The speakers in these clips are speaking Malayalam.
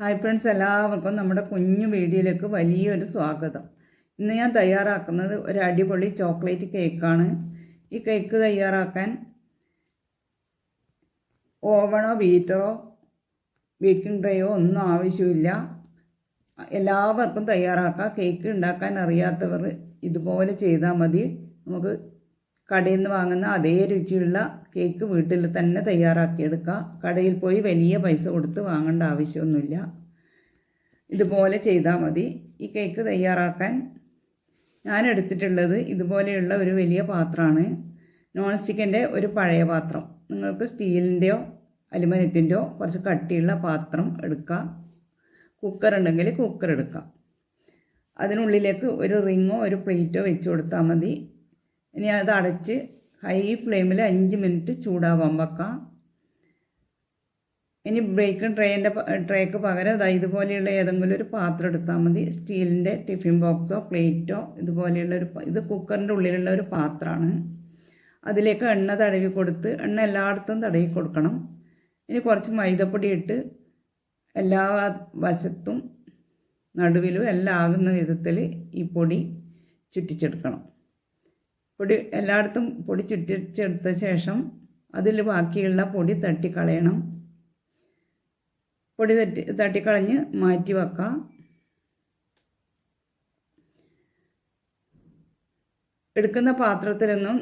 ഹായ് ഫ്രണ്ട്സ് എല്ലാവർക്കും നമ്മുടെ കുഞ്ഞു വീഡിയോയിലേക്ക് വലിയൊരു സ്വാഗതം. ഇന്ന് ഞാൻ തയ്യാറാക്കുന്നത് ഒരു അടിപൊളി ചോക്ലേറ്റ് കേക്കാണ്. ഈ കേക്ക് തയ്യാറാക്കാൻ ഓവണോ ബീറ്ററോ ബേക്കിംഗ് ട്രേയോ ഒന്നും ആവശ്യമില്ല. എല്ലാവർക്കും തയ്യാറാക്കാം. കേക്ക് ഉണ്ടാക്കാൻ അറിയാത്തവർ ഇതുപോലെ ചെയ്താൽ മതി. നമുക്ക് കടയിൽ നിന്ന് വാങ്ങുന്ന അതേ രുചിയുള്ള കേക്ക് വീട്ടിൽ തന്നെ തയ്യാറാക്കിയെടുക്കാം കടയിൽ പോയി വലിയ പൈസ കൊടുത്ത് വാങ്ങേണ്ട ആവശ്യമൊന്നുമില്ല. ഇതുപോലെ ചെയ്താൽ മതി. ഈ കേക്ക് തയ്യാറാക്കാൻ ഞാൻ എടുത്തിട്ടുള്ളത് ഇതുപോലെയുള്ള ഒരു വലിയ പാത്രമാണ്. നോൺ സ്റ്റിക്കിന്റെ ഒരു പഴയ പാത്രം. നിങ്ങൾക്ക് സ്റ്റീലിന്റെയോ അലുമിനിയത്തിന്റെയോ കുറച്ച് കട്ടിയുള്ള പാത്രം എടുക്കാം. കുക്കർ ഉണ്ടെങ്കിൽ കുക്കർ എടുക്കാം. അതിനുള്ളിലേക്ക് ഒരു റിങ്ങോ ഒരു പ്ലേറ്റോ വെച്ച് കൊടുത്താൽ മതി. ഇനി അത് അടച്ച് ഹൈ ഫ്ലെയിമിൽ അഞ്ച് മിനിറ്റ് ചൂടാവാൻ വെക്കാം. ഇനി ബ്രേക്ക് ട്രേന്റെ ട്രേക്ക് പകരം അതാ ഇതുപോലെയുള്ള ഏതെങ്കിലും ഒരു പാത്രം എടുത്താൽ മതി. സ്റ്റീലിന്റെ ടിഫിൻ ബോക്സോ പ്ലേറ്റോ ഇതുപോലെയുള്ള ഒരു ഇത് കുക്കറിന്റെ ഉള്ളിലുള്ള ഒരു പാത്രമാണ്. അതിലേക്ക് എണ്ണ തടവി കൊടുത്ത് എണ്ണ എല്ലായിടത്തും തടവി കൊടുക്കണം. ഇനി കുറച്ച് മൈദപ്പൊടി ഇട്ട് എല്ലാ വശത്തും നടുവിലും എല്ലാം ആകുന്ന വിധത്തിൽ ഈ പൊടി ചുറ്റിച്ചെടുക്കണം. പൊടി എല്ലായിടത്തും പൊടി ചുറ്റിച്ചെടുത്ത ശേഷം അതിൽ ബാക്കിയുള്ള പൊടി തട്ടിക്കളയണം. പൊടി തട്ടി തട്ടിക്കളഞ്ഞ് മാറ്റി വെക്കാം. എടുക്കുന്ന പാത്രത്തിലൊന്നും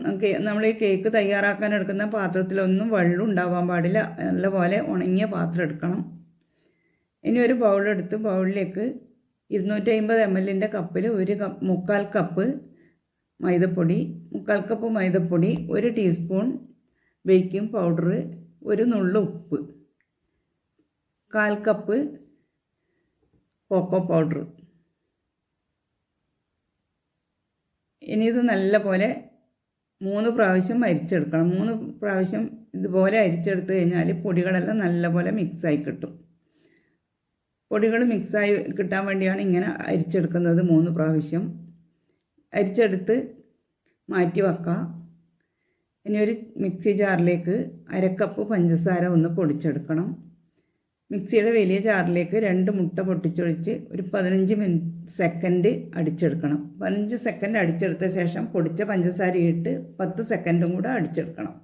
നമ്മൾ ഈ കേക്ക് തയ്യാറാക്കാൻ എടുക്കുന്ന പാത്രത്തിലൊന്നും വെള്ളം ഉണ്ടാവാൻ പാടില്ല. നല്ലപോലെ ഉണങ്ങിയ പാത്രം എടുക്കണം. ഇനി ഒരു ബൗളെടുത്ത് ബൗളിലേക്ക് ഇരുന്നൂറ്റി അമ്പത് എം എല്ലിന്റെ കപ്പിൽ ഒരു കപ്പ് മുക്കാൽ കപ്പ് മൈദപ്പൊടി മുക്കാൽ കപ്പ് മൈദപ്പൊടി ഒരു ടീസ്പൂൺ ബേക്കിംഗ് പൗഡർ ഒരു നുള്ളു ഉപ്പ് കാൽ കപ്പ് കോക്കോ പൗഡർ ഇനി ഇത് നല്ലപോലെ മൂന്ന് പ്രാവശ്യം അരിച്ചെടുക്കണം. മൂന്ന് പ്രാവശ്യം ഇതുപോലെ അരിച്ചെടുത്ത് കഴിഞ്ഞാൽ പൊടികളെല്ലാം നല്ലപോലെ മിക്സായി കിട്ടും. പൊടികൾ മിക്സായി കിട്ടാൻ വേണ്ടിയാണ് ഇങ്ങനെ അരിച്ചെടുക്കുന്നത് മൂന്ന് പ്രാവശ്യം. അരിച്ചെടുത്ത് മാറ്റി വെക്കാം. ഇനി ഒരു മിക്സി ജാറിലേക്ക് അരക്കപ്പ് പഞ്ചസാര ഒന്ന് പൊടിച്ചെടുക്കണം. മിക്സിയുടെ വലിയ ജാറിലേക്ക് രണ്ട് മുട്ട പൊട്ടിച്ചൊഴിച്ച് ഒരു പതിനഞ്ച് മിനിറ്റ് സെക്കൻഡ് അടിച്ചെടുക്കണം. പതിനഞ്ച് സെക്കൻഡ് അടിച്ചെടുത്ത ശേഷം പൊടിച്ച പഞ്ചസാര ഇട്ട് പത്ത് സെക്കൻഡും കൂടെ അടിച്ചെടുക്കണം.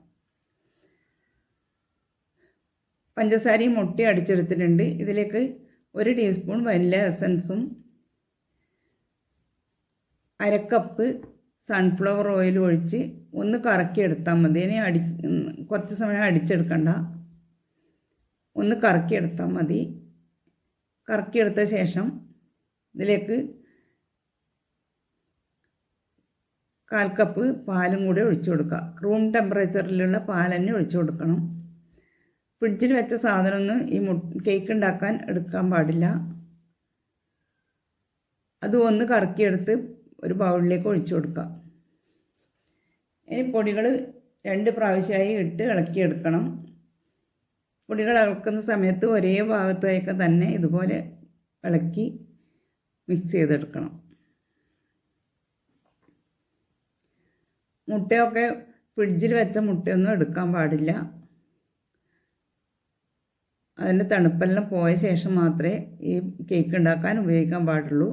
പഞ്ചസാരയും മുട്ടി അടിച്ചെടുത്തിട്ടുണ്ട്. ഇതിലേക്ക് ഒരു ടീസ്പൂൺ വനില എസൻസും അരക്കപ്പ് സൺഫ്ലവർ ഓയിൽ ഒഴിച്ച് ഒന്ന് കറക്കി എടുത്താൽ മതി. ഇനി അടി കുറച്ച് സമയം അടിച്ചെടുക്കണ്ട. ഒന്ന് കറക്കി കറക്കിയെടുത്താൽ മതി. കറക്കിയെടുത്ത ശേഷം ഇതിലേക്ക് കാൽ കപ്പ് പാലും കൂടി ഒഴിച്ചു കൊടുക്കുക. റൂം ടെമ്പറേച്ചറിലുള്ള പാൽ തന്നെ ഒഴിച്ചു കൊടുക്കണം. ഫ്രിഡ്ജിൽ വെച്ച സാധനമൊന്നും ഈ മു കേക്ക് ഉണ്ടാക്കാൻ എടുക്കാൻ പാടില്ല. അത് ഒന്ന് കറക്കിയെടുത്ത് ഒരു ബൗളിലേക്ക് ഒഴിച്ചു കൊടുക്കുക. ഇനി പൊടികൾ രണ്ട് പ്രാവശ്യമായി ഇട്ട് ഇളക്കിയെടുക്കണം. പൊടികൾ ഇളക്കുന്ന സമയത്ത് ഒരേ ഭാഗത്തേക്ക് തന്നെ ഇതുപോലെ ഇളക്കി മിക്സ് ചെയ്തെടുക്കണം. മുട്ടയൊക്കെ ഫ്രിഡ്ജിൽ വെച്ച മുട്ടയൊന്നും എടുക്കാൻ പാടില്ല. അതിന്റെ തണുപ്പെല്ലാം പോയ ശേഷം മാത്രമേ ഈ കേക്ക് ഉണ്ടാക്കാൻ ഉപയോഗിക്കാൻ പാടുള്ളൂ.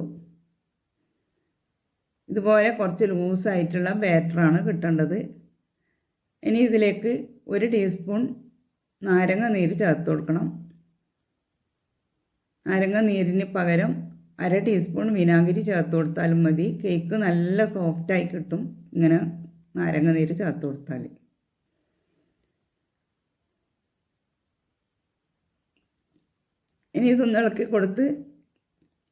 ഇതുപോലെ കുറച്ച് ലൂസായിട്ടുള്ള ബാറ്ററാണ് കിട്ടേണ്ടത്. ഇനി ഇതിലേക്ക് ഒരു ടീസ്പൂൺ നാരങ്ങ നീര് ചേർത്ത് കൊടുക്കണം. നാരങ്ങ നീരിന് പകരം അര ടീസ്പൂൺ വിനാഗിരി ചേർത്ത് കൊടുത്താലും മതി. കേക്ക് നല്ല സോഫ്റ്റായി കിട്ടും ഇങ്ങനെ നാരങ്ങ നീര് ചേർത്ത് കൊടുത്താൽ ഇനി ഇതൊന്ന് ഇളക്കി കൊടുത്ത്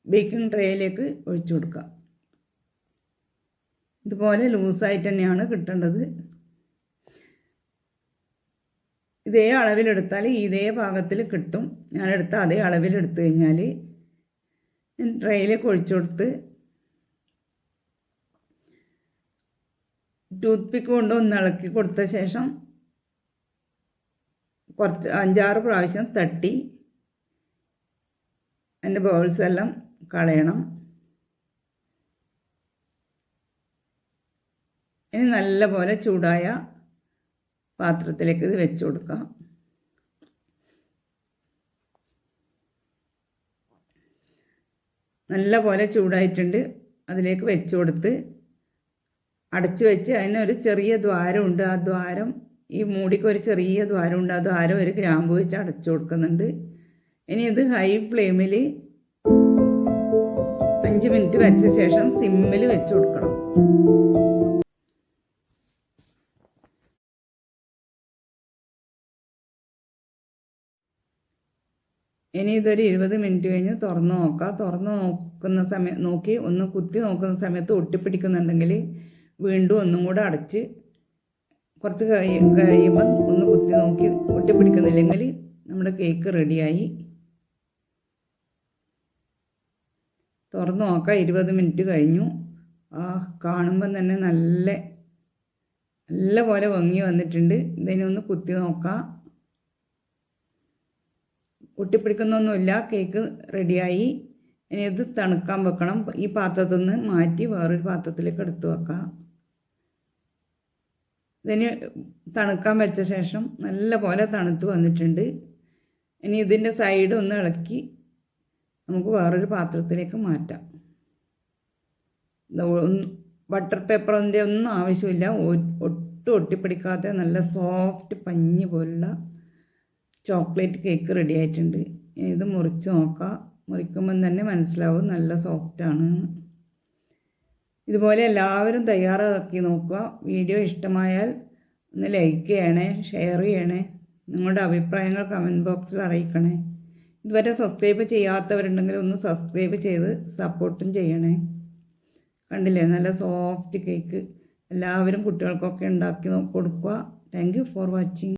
ബേക്കിംഗ് ട്രേയിലേക്ക് ഒഴിച്ചു കൊടുക്കുക ഇതുപോലെ ലൂസായിട്ട് തന്നെയാണ് കിട്ടേണ്ടത്. ഇതേ അളവിലെടുത്താൽ ഇതേ പാകത്തിൽ കിട്ടും. ഞാനെടുത്ത അതേ അളവിലെടുത്തു കഴിഞ്ഞാൽ ട്രേയിലേക്ക് ഒഴിച്ചു കൊടുത്ത് ടൂത്ത് പിക്ക് കൊണ്ട് ഒന്ന് ഇളക്കി കൊടുത്ത ശേഷം കുറച്ച് അഞ്ചാറ് പ്രാവശ്യം തട്ടി. അതിന്റെ ബൗൾസ് എല്ലാം കളയണം. ഇനി നല്ലപോലെ ചൂടായ പാത്രത്തിലേക്ക് ഇത് വെച്ച് കൊടുക്കാം. നല്ല പോലെ ചൂടായിട്ടുണ്ട്. അതിലേക്ക് വെച്ച് കൊടുത്ത് അടച്ചു വെച്ച് അതിനൊരു ചെറിയ ദ്വാരമുണ്ട് ആ ദ്വാരം ഈ മൂടിക്ക് ഒരു ചെറിയ ദ്വാരമുണ്ട് ആ ദ്വാരം ഒരു ഗ്രാമ്പ് വെച്ച് അടച്ചു കൊടുക്കുന്നുണ്ട്. ഇനി ഇത് ഹൈ ഫ്ലെയിമിൽ അഞ്ച് മിനിറ്റ് വെച്ച ശേഷം സിമ്മിൽ വെച്ച് കൊടുക്കണം. ഇനി ഇതൊരു ഇരുപത് മിനിറ്റ് കഴിഞ്ഞ് തുറന്ന് നോക്കുക തുറന്ന് നോക്കുന്ന സമയം നോക്കി ഒന്ന് കുത്തി നോക്കുന്ന സമയത്ത് ഒട്ടിപ്പിടിക്കുന്നുണ്ടെങ്കിൽ വീണ്ടും ഒന്നും കൂടെ അടച്ച് കുറച്ച് കഴി കഴിയുമ്പോൾ ഒന്ന് കുത്തി നോക്കി ഒട്ടിപ്പിടിക്കുന്നില്ലെങ്കിൽ നമ്മുടെ കേക്ക് റെഡിയായി. തുറന്ന് നോക്കാം. ഇരുപത് മിനിറ്റ് കഴിഞ്ഞു. ആ കാണുമ്പം തന്നെ നല്ല നല്ല പോലെ ഭംഗി വന്നിട്ടുണ്ട്. ഇതിനെ ഒന്ന് കുത്തി നോക്കാം. ഒട്ടിപ്പിടിക്കുന്നൊന്നുമില്ല കേക്ക് റെഡിയായി. ഇനി ഇത് തണുക്കാൻ വെക്കണം. ഈ പാത്രത്തിൽ നിന്ന് മാറ്റി വേറൊരു പാത്രത്തിലേക്ക് എടുത്ത് വെക്കാം. ഇതിന് തണുക്കാൻ വെച്ച ശേഷം നല്ല പോലെ തണുത്ത് വന്നിട്ടുണ്ട്. ഇനി ഇതിന്റെ സൈഡ് ഒന്ന് ഇളക്കി നമുക്ക് വേറൊരു പാത്രത്തിലേക്ക് മാറ്റാം. ബട്ടർ പേപ്പറിന്റെ ഒന്നും ആവശ്യമില്ല. ഒട്ടും ഒട്ടിപ്പിടിക്കാത്ത നല്ല സോഫ്റ്റ് പഞ്ഞി പോലുള്ള ചോക്ലേറ്റ് കേക്ക് റെഡി ആയിട്ടുണ്ട്. ഇത് മുറിച്ച് നോക്കാം. മുറിക്കുമ്പം തന്നെ മനസ്സിലാവും നല്ല സോഫ്റ്റാണ് ഇതുപോലെ എല്ലാവരും തയ്യാറാക്കി നോക്കുക. വീഡിയോ ഇഷ്ടമായാൽ ഒന്ന് ലൈക്ക് ചെയ്യണേ ഷെയർ ചെയ്യണേ. നിങ്ങളുടെ അഭിപ്രായങ്ങൾ കമന്റ് ബോക്സിൽ അറിയിക്കണേ. ഇതുവരെ സബ്സ്ക്രൈബ് ചെയ്യാത്തവരുണ്ടെങ്കിൽ ഒന്ന് സബ്സ്ക്രൈബ് ചെയ്ത് സപ്പോർട്ടും ചെയ്യണേ. കണ്ടില്ലേ? നല്ല സോഫ്റ്റ് കേക്ക് എല്ലാവരും കുട്ടികൾക്കൊക്കെ ഉണ്ടാക്കി കൊടുക്കുക. Thank for watching